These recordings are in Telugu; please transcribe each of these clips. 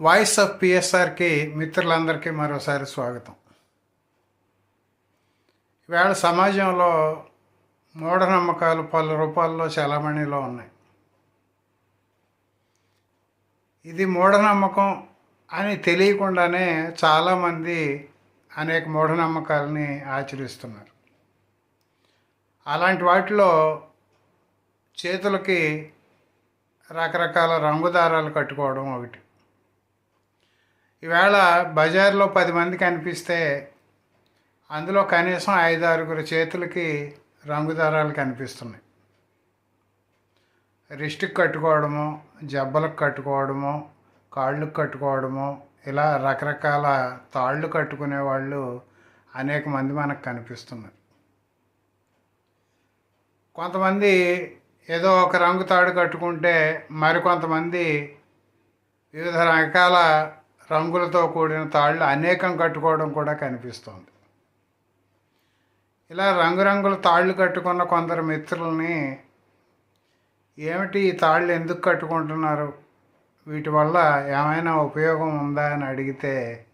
వాయిస్ ఆఫ్ పిఎస్ఆర్కి మిత్రులందరికీ మరోసారి స్వాగతం. ఇవాళ సమాజంలో మూఢనమ్మకాలు పలు రూపాల్లో చలామణిలో ఉన్నాయి. ఇది మూఢనమ్మకం అని తెలియకుండానే చాలామంది అనేక మూఢనమ్మకాలని ఆచరిస్తున్నారు. అలాంటి వాటిలో చేతులకి రకరకాల రంగుదారాలు కట్టుకోవడం ఒకటి. ఈవేళ బజార్లో పది మంది కనిపిస్తే అందులో కనీసం ఐదు ఆరుగురు చేతులకి రంగుదారాలు కనిపిస్తున్నాయి. రిస్ట్కి కట్టుకోవడము జబ్బలకు కట్టుకోవడము కాళ్ళకు కట్టుకోవడము ఇలా రకరకాల తాళ్ళు కట్టుకునే వాళ్ళు అనేక మంది మనకు కనిపిస్తున్నారు. కొంతమంది ఏదో ఒక రంగు తాడు కట్టుకుంటే మరికొంతమంది వివిధ రకాల రంగులతో కూడిన తాళ్ళు అనేకం కట్టుకోవడం కూడా కనిపిస్తోంది. ఇలా రంగురంగుల తాళ్ళు కట్టుకున్న కొందరు మిత్రుల్ని ఏమిటి ఈ తాళ్ళు ఎందుకు కట్టుకుంటున్నారు? వీటి వల్ల ఏమైనా ఉపయోగం ఉందా? అని అడిగితే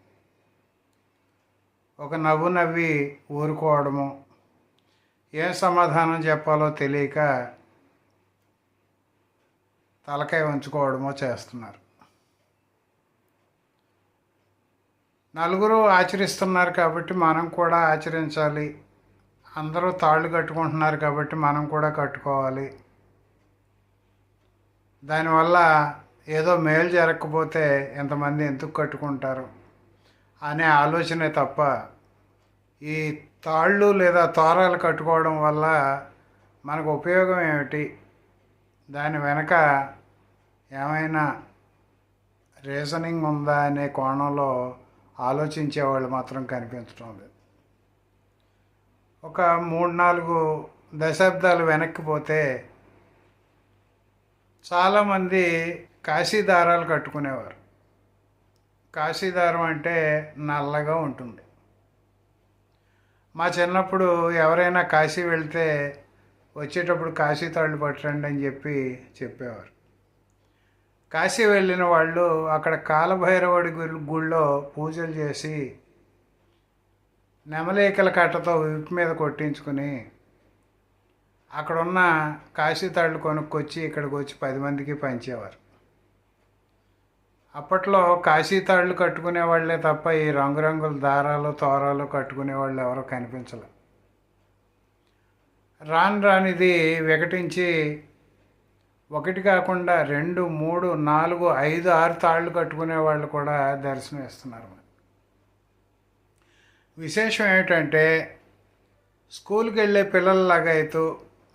ఒక నవ్వు నవ్వి ఊరుకోవడము. ఏం సమాధానం చెప్పాలో తెలియక తలకాయ ఉంచుకోవడమో చేస్తున్నారు. నలుగురు ఆచరిస్తున్నారు కాబట్టి మనం కూడా ఆచరించాలి. అందరూ తాళ్ళు కట్టుకుంటున్నారు కాబట్టి మనం కూడా కట్టుకోవాలి. దానివల్ల ఏదో మేలు జరగకపోతే ఎంతమంది ఎందుకు కట్టుకుంటారు అనే ఆలోచనే తప్ప ఈ తాళ్ళు లేదా తోరాలు కట్టుకోవడం వల్ల మనకు ఉపయోగం ఏమిటి? దాని వెనక ఏమైనా రీజనింగ్ ఉందా అనే కోణంలో ఆలోచించే వాళ్ళు మాత్రం కనిపించడం లేదు. ఒక మూడు నాలుగు దశాబ్దాలు వెనక్కిపోతే చాలామంది కాశీదారాలు కట్టుకునేవారు. కాశీదారం అంటే నల్లగా ఉంటుంది. మా చిన్నప్పుడు ఎవరైనా కాశీ వెళ్తే వచ్చేటప్పుడు కాశీ తాళ్ళు పట్టండి అని చెప్పి చెప్పేవారు. కాశీ వెళ్ళిన వాళ్ళు అక్కడ కాలభైరవుడి గుళ్ళో పూజలు చేసి నెమలేకల కట్టతో విప్పు మీద కొట్టించుకుని అక్కడున్న కాశీ తాళ్ళు కొనుక్కొచ్చి ఇక్కడికి వచ్చి పది మందికి పంచేవారు. అప్పట్లో కాశీ తాళ్ళు కట్టుకునే వాళ్ళే తప్ప ఈ రంగురంగుల దారాలు తోరాలు కట్టుకునే వాళ్ళు ఎవరో కనిపించలే. రాను రానిది వికటించి ఒకటి కాకుండా రెండు మూడు నాలుగు ఐదు ఆరు తాళ్ళు కట్టుకునే వాళ్ళు కూడా దర్శనం ఇస్తున్నారు విశేషం ఏమిటంటే స్కూల్కి వెళ్ళే పిల్లల్లాగా అయితే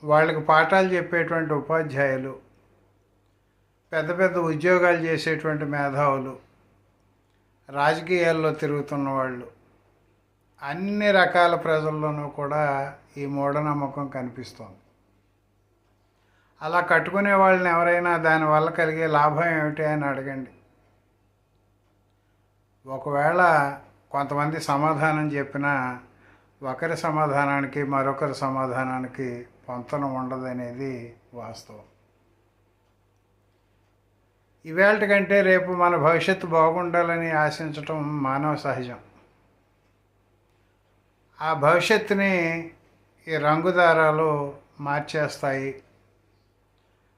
వాళ్ళకి పాఠాలు చెప్పేటువంటి ఉపాధ్యాయులు పెద్ద పెద్ద ఉద్యోగాలు చేసేటువంటి మేధావులు రాజకీయాల్లో తిరుగుతున్న వాళ్ళు అన్ని రకాల ప్రజల్లోనూ కూడా ఈ మూఢనమ్మకం కనిపిస్తోంది. అలా కట్టుకునే వాళ్ళని ఎవరైనా దానివల్ల కలిగే లాభం ఏమిటి అని అడగండి. ఒకవేళ కొంతమంది సమాధానం చెప్పినా ఒకరి సమాధానానికి మరొకరి సమాధానానికి పొంతన ఉండదనేది వాస్తవం. ఇవాళ కంటే రేపు మన భవిష్యత్తు బాగుండాలని ఆశించటం మానవ సహజం. ఆ భవిష్యత్తుని ఈ రంగుదారాలు మార్చేస్తాయి.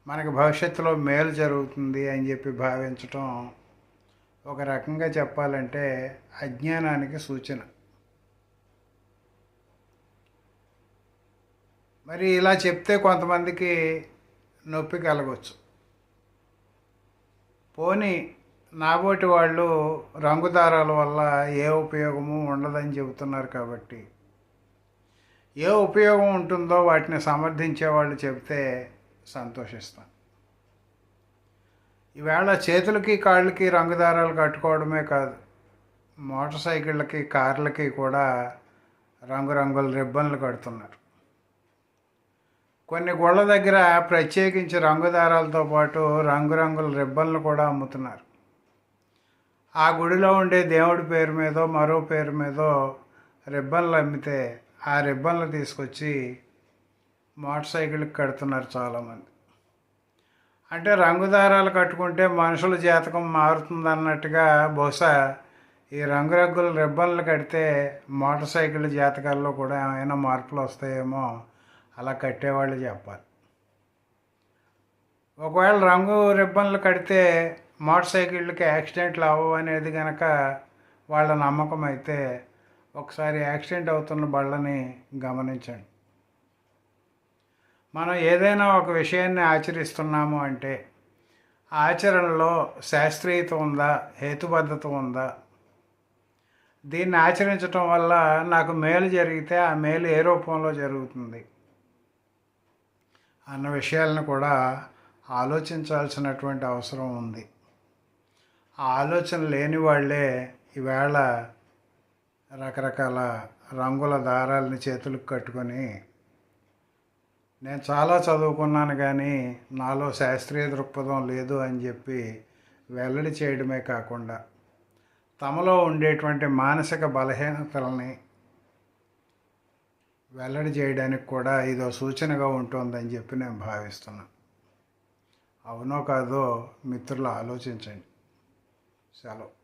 మనకి భవిష్యత్తులో మేలు జరుగుతుంది అని చెప్పి భావించటం ఒక రకంగా చెప్పాలంటే అజ్ఞానానికి సూచన. మరి ఇలా చెప్తే కొంతమందికి నొప్పి కలగవచ్చు పోని నాబోటి వాళ్ళు రంగుదారాల వల్ల ఏ ఉపయోగము ఉండదని చెబుతున్నారు కాబట్టి ఏ ఉపయోగం ఉంటుందో వాటిని సమర్థించే వాళ్ళు చెబితే సంతోషిస్తాం. ఈవేళ చేతులకి కాళ్ళకి రంగుదారాలు కట్టుకోవడమే కాదు మోటార్ సైకిళ్ళకి కార్లకి కూడా రంగురంగుల రిబ్బన్లు కడుతున్నారు. కొన్ని గుళ్ళ దగ్గర ప్రత్యేకించి రంగుదారాలతో పాటు రంగురంగుల రిబ్బన్లు కూడా అమ్ముతున్నారు. ఆ గుడిలో ఉండే దేవుడి పేరు మీదో మరో పేరు మీదో రిబ్బన్లు అమ్మితే ఆ రిబ్బన్లు తీసుకొచ్చి మోటార్ సైకిల్కి కడుతున్నారు చాలామంది. అంటే రంగు దారాలు కట్టుకుంటే మనుషుల జాతకం మారుతుంది అన్నట్టుగా బహుశా ఈ రంగురంగుల రిబ్బన్లు కడితే మోటార్ సైకిల్ జాతకాల్లో కూడా ఏమైనా మార్పులు వస్తాయేమో అలా కట్టేవాళ్ళు చెప్పాలి. ఒకవేళ రంగు రిబ్బన్లు కడితే మోటార్ సైకిళ్ళకి యాక్సిడెంట్లు అవ్వవు అనేది కనుక వాళ్ళ నమ్మకం అయితే ఒకసారి యాక్సిడెంట్ అవుతున్న బళ్ళని గమనించండి. మనం ఏదైనా ఒక విషయాన్ని ఆచరిస్తున్నాము అంటే ఆచరణలో శాస్త్రీయత ఉందా హేతుబద్ధత ఉందా? దీన్ని ఆచరించటం వల్ల నాకు మేలు జరిగితే ఆ మేలు ఏ రూపంలో జరుగుతుంది? అన్న విషయాలను కూడా ఆలోచించాల్సినటువంటి అవసరం ఉంది. ఆ ఆలోచన లేని వాళ్ళే ఈవేళ రకరకాల రంగుల దారాలని చేతులకు కట్టుకొని నేను చాలా చదువుకున్నాను కానీ నాలో శాస్త్రీయ దృక్పథం లేదు అని చెప్పి వెల్లడి చేయడమే కాకుండా తమలో ఉండేటువంటి మానసిక బలహీనతలని వెల్లడి చేయడానికి కూడా ఇదో సూచనగా ఉంటుందని చెప్పి నేను భావిస్తున్నాను అవునో కాదో మిత్రులు ఆలోచించండి. సెలవు.